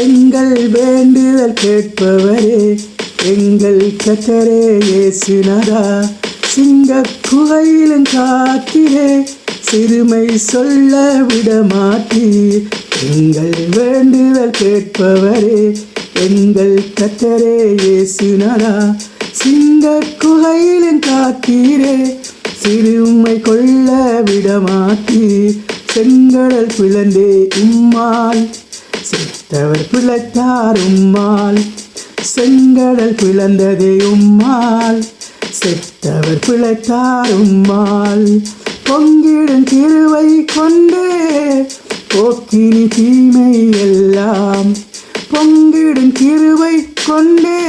எங்கள் வேண்டுதல் கேட்பவரே எங்கள் கத்தரே இயேசுநாதா. சிங்க குகையிலும் காத்திரே சிறுமை சொல்ல விடமாட்டீர். எங்கள் வேண்டுதல் கேட்பவரே எங்கள் கத்தரே இயேசுநாதா. சிங்க குகையிலும் காத்தீரே சிறுமை கொள்ள விடமாட்டீர். செங்கடல் பிளந்தே உம்மால் செத்தவர் பிழைத்தார் உம்மால். செங்கடல் பிளந்ததே உம்மால். செத்தவர் பிழைத்தார் உம்மால். பொங்கிடும் திருவை கொண்டே போக்கினி தீமை எல்லாம். பொங்கிடும் கிருவை கொண்டே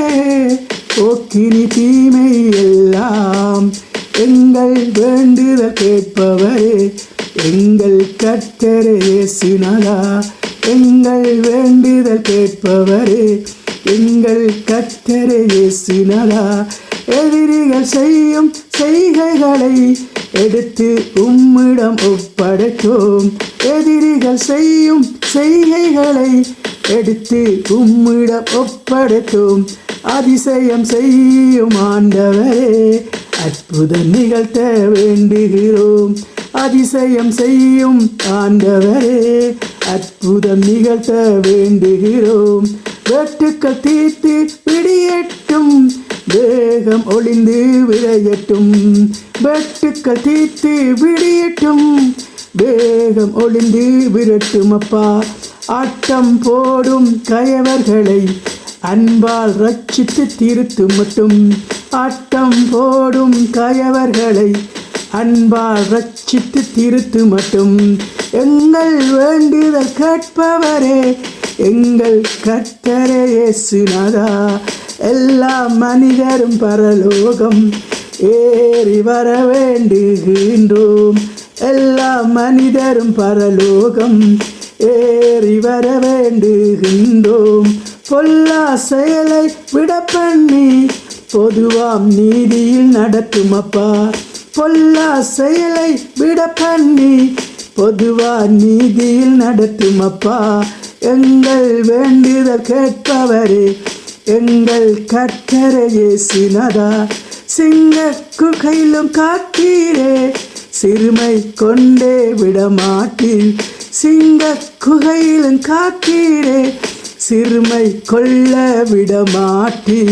போக்கினி தீமை எல்லாம். எங்கள் வேண்டுதல் கேட்பவரே எங்கள் கட்டரே சினதா எங்கள் வேண்டுதல் கேட்பவரே எங்கள் கத்தரே சினதா எதிரிகள் செய்யும் செய்கைகளை எடுத்து உம்மிடம் ஒப்படைத்தோம். எதிரிகள் செய்யும் செய்கைகளை எடுத்து உம்மிடம் ஒப்படைத்தோம். அதிசயம் செய்யும் ஆண்டவரே அற்புதம் நிகழ்த்த வேண்டுகிறோம். அதிசயம் செய்யும் ஆண்டவரே அற்புதம் நிகழ்த்த வேண்டுகிறோம். வெட்டுக்கள் தீர்த்து பிடியட்டும் வேகம் ஒளிந்து விளையட்டும். வெட்டுக்கள் தீர்த்து விடியட்டும் வேகம் ஒளிந்து விரட்டும் அப்பா. ஆட்டம் போடும் கயவர்களை அன்பால் ரட்சித்து திருத்து மட்டும். ஆட்டம் போடும் கயவர்களை அன்பால் ரட்சித்து திருத்து மட்டும். எங்கள் வேண்டுதல் கேட்பவரே எங்கள் கர்த்தரே இயேசுநாதா. எல்லா மனிதரும் பரலோகம் ஏறி வர வேண்டுகின்றோம். எல்லா மனிதரும் பரலோகம் ஏறி வர வேண்டுகின்றோம். பொல்லா செயலை விட பண்ணி பொதுவாம் நீதியில் நடத்தும் அப்பா. பொல்லா செயலை விட பண்ணி பொதுவா நீதியில் நடத்தும் அப்பா எங்கள் வேண்டுதல் கேட்பவரே எங்கள் கட்டரையே சினதா சிங்க குகையிலும் காத்தீரே சிறுமை கொண்டே விடமாட்டீர். சிங்க குகையிலும் காத்தீரே சிறுமை கொள்ள விடமாட்டீர்.